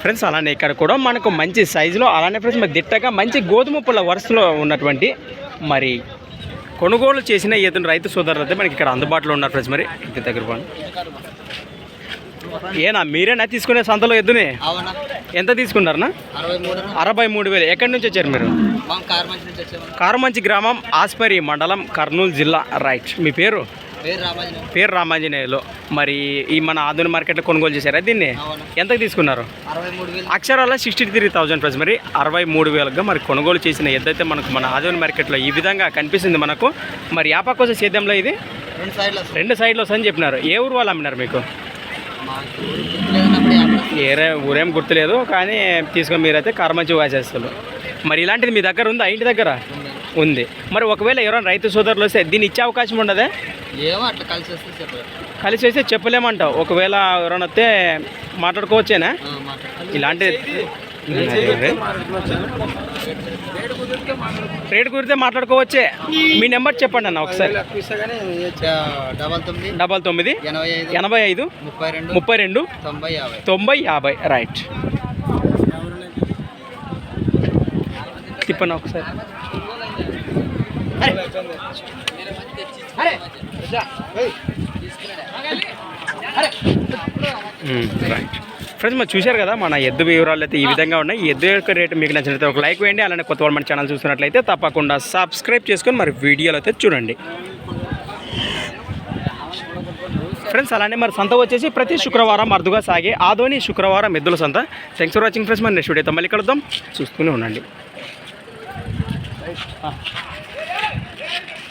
Friends అలానే ఇక్కడ కూడా మనకు మంచి సైజులో అలానే ఫ్రెండ్స్ మరి దిట్టగా మంచి గోధుమ పుల్ల వరుసలో ఉన్నటువంటి మరి కొనుగోలు చేసిన ఏదైనా రైతు సోదరులు అయితే మనకి ఇక్కడ అందుబాటులో ఉన్నారు ఫ్రెండ్స్ మరి ఇంటి దగ్గర పోండి. ఏనా మీరేనా తీసుకునే సంతలో ఎద్దుని? ఎంత తీసుకున్నారనా? అరవై మూడు వేలు. ఎక్కడి నుంచి వచ్చారు మీరు? కారమంచి గ్రామం ఆస్పరి మండలం కర్నూలు జిల్లా రైట్. మీ పేరు? పేరు రామాజీ పేరు రామాంజనేయులు. మరి ఈ మన ఆధునిక మార్కెట్లో కొనుగోలు చేశారా దీన్ని? ఎంతకు తీసుకున్నారు? అక్షరాల సిక్స్టీ త్రీ థౌజండ్ ప్రైస్ మరి అరవై మూడు వేలుగా మరి కొనుగోలు చేసిన ఎద్దైతే మనకు మన ఆధునిక మార్కెట్లో ఈ విధంగా కనిపిస్తుంది మనకు. మరి యాపా కోసం సేద్యంలో ఇది? రెండు సైడ్లు వస్తుందని చెప్పినారు. ఏ ఊరు వాళ్ళు అమ్మినారు మీకు? ఏరే ఊరేం గుర్తులేదు కానీ తీసుకొని మీరైతే కారమంచి వాసేస్తారు. మరి ఇలాంటిది మీ దగ్గర ఉందా? ఇంటి దగ్గర? ఉంది. మరి ఒకవేళ ఎవరైనా రైతు సోదరులు వస్తే దీన్ని ఇచ్చే అవకాశం ఉండదా? ఏమో అట్లా కలిసి వస్తే చెప్పలేదు కలిసి వస్తే చెప్పలేమంటావు. ఒకవేళ ఎవరైనా వస్తే మాట్లాడుకోవచ్చేనా? ఇలాంటి రేట్ కుదిరితే మాట్లాడుకోవచ్చే. మీ నెంబర్ చెప్పండి అన్న ఒకసారి. డబల్ తొమ్మిది ఎనభై ఐదు ముప్పై రెండు తొంభై యాభై. తొంభై యాభై. రైట్. తిప్పండి ఒకసారి. రైట్ ఫ్రెండ్స్ మరి చూశారు కదా మన ఎద్దు వివరాలు అయితే ఈ విధంగా ఉన్నాయి. ఈ ఎద్దు యొక్క రేటు మీకు నచ్చినట్లయితే ఒక లైక్ వేయండి అలానే కొత్త వాళ్ళు మన ఛానల్ చూసినట్లయితే తప్పకుండా సబ్స్క్రైబ్ చేసుకొని మరి వీడియోలు అయితే చూడండి. ఫ్రెండ్స్ అలానే మరి సంత వచ్చేసి ప్రతి శుక్రవారం అరుదుగా సాగే ఆదోని శుక్రవారం ఎద్దుల సంత. థ్యాంక్స్ ఫర్ వాచింగ్ ఫ్రెండ్స్ మరి నెక్స్ట్ వీడియోతో మళ్ళీ కలుద్దాం. చూస్తూనే ఉండండి. Thank you.